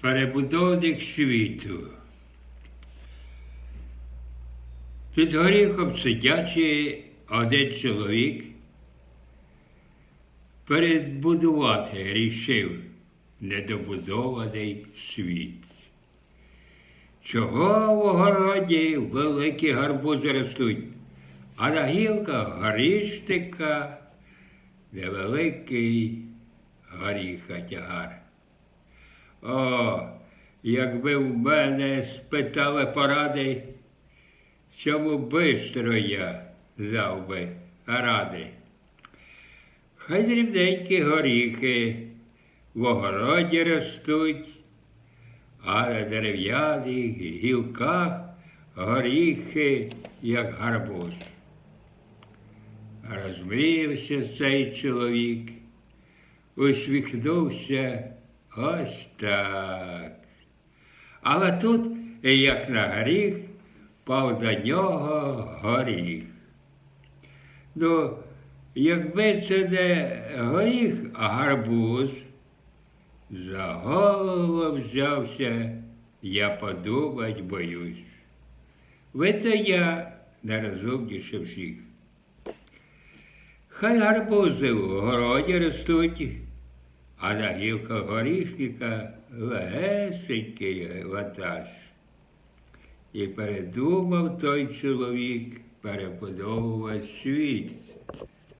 Перебудовник світу. Під горіхом сидячи один чоловік перебудувати рішив недобудований світ. Чого в огороді великі гарбузи ростуть, а на гілках горішника невеликий горіха тягар. О, якби в мене спитали поради, чому бистро я дав би ради. Хай дрібненькі горіхи в огороді ростуть, а на дерев'яних гілках горіхи, як гарбуз. Розмріявся цей чоловік, усміхнувся ось так. Але тут, як на горіх, пав до нього горіх. Ну, якби це не горіх, а гарбуз, за голову взявся, я подумать боюсь. Ви то я найрозумніше всіх. Хай гарбузи в городі ростуть, а на гілках горішника легесенький ватаж. І передумав той чоловік переподобувати світ.